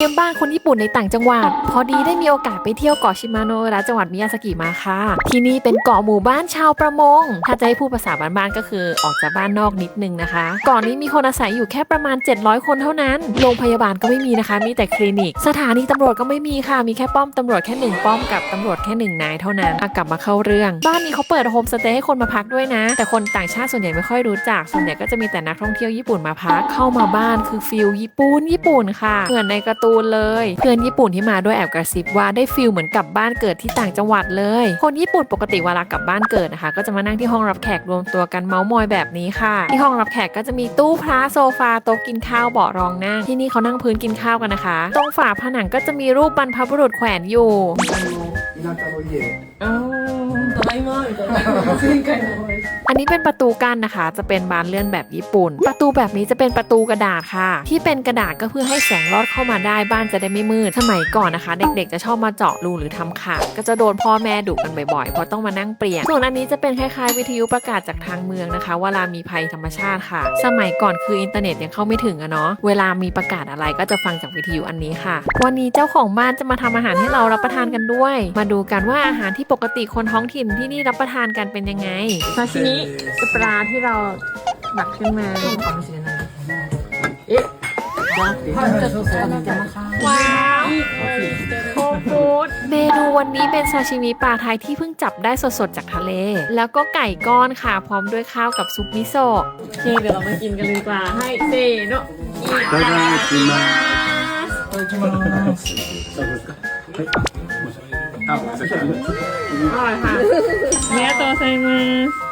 เยี่ยมบ้านคนญี่ปุ่นในต่างจังหวัด พอดีได้มีโอกาสไปเที่ยวเกาะชิมาโนะรัฐจังหวัดมิยาสกิมาค่ะ ที่นี่เป็นเกาะหมู่บ้านชาวประมง ถ้าจะให้พูดภาษาบ้านๆก็คือออกจากบ้านนอกนิดนึงนะคะเกาะนี้มีคนอาศัยอยู่แค่ประมาณ 700 คนเท่านั้น โรงพยาบาลก็ไม่มีนะคะ มีแต่คลินิก สถานีตำรวจก็ไม่มีค่ะ มีแค่ป้อมตำรวจแค่หนึ่งป้อมกับตำรวจแค่หนึ่งนายเท่านั้นอะกลับมาเข้าเรื่อง บ้านนี้เขาเปิดโฮมสเตย์ให้คนมาพักด้วยนะ แต่คนต่างชาติส่วนใหญ่ไม่ค่อยรู้จัก ส่วนใหญ่ก็จะมีแต่นักท่องเที่ยวญี่ปุ่นมาพัก เข้ามาบ้านคือฟิลญี่ปุ่นญี่ปุ่นค่ะ เหมือนในการ์ตนเลย เพื่อนญี่ปุ่นที่มาด้วยแอบกระซิบว่าได้ฟิลเหมือนกลับบ้านเกิดที่ต่างจังหวัดเลย คนญี่ปุ่นปกติเวลากลับบ้านเกิดนะคะ ก็จะมานั่งที่ห้องรับแขกรวมตัวกันเมาส์มอยแบบนี้ค่ะ ที่ห้องรับแขกก็จะมีตู้พระโซฟาโต๊ะกินข้าวเบาะรองนั่งที่นี่เขานั่งพื้นกินข้าวกันนะคะ ตรงฝาผนังก็จะมีรูปบรรพบุรุษแขวนอยู่ 田舎の家ただいまみたいな前回のお会い อั นี้เป็นประตูกั้นนะคะ จะเป็นบานเลื่อนแบบญี่ปุ่น ประตูแบบนี้จะเป็นประตูกระดาษค่ะ ที่เป็นกระดาษก็เพื่อให้แสงลอดเข้ามาได้บ้านจะได้ไม่มืด สมัยก่อนนะคะ เด็กๆ จะชอบมาเจาะรูหรือทำขาดก็จะโดนพ่อแม่ดุกันบ่อยๆเพราะต้องมานั่งเปลี่ยนส่วนอันนี้จะเป็นคล้ายๆ วิทยุประกาศจากทางเมืองนะคะเวลามีภัยธรรมชาติค่ะ สมัยก่อนคืออินเทอร์เน็ตยังเข้าไม่ถึงอะเนาะเวลามีประกาศอะไรก็จะฟังจากวิทยุอันนี้ค่ะ วันนี้เจ้าของบ้านจะมาทำอาหารให้เรารับประทานกันด้วย มาดูกันว่าอาหารที่ปกติคนท้องถิ่นที่นี่รับประทานกันเป็นยังไงซาชิมิคืปลาที่เราบักขึ้นมาเอ๊ะว้าวโคฟูดเมนูวันนี้เป็นซาชิมิปลาไทยที่เพิ่งจับได้สดๆจากทะเล แล้วก็ไก่ก้อนค่ะ พร้อมด้วยข้าวกับซุปมิโซะโอเคเดี๋ยวเรามากินกันเลยดีกว่าให้เซโนะอิตาคิมาสอร่อยค่ะเนื้อโตไซมาส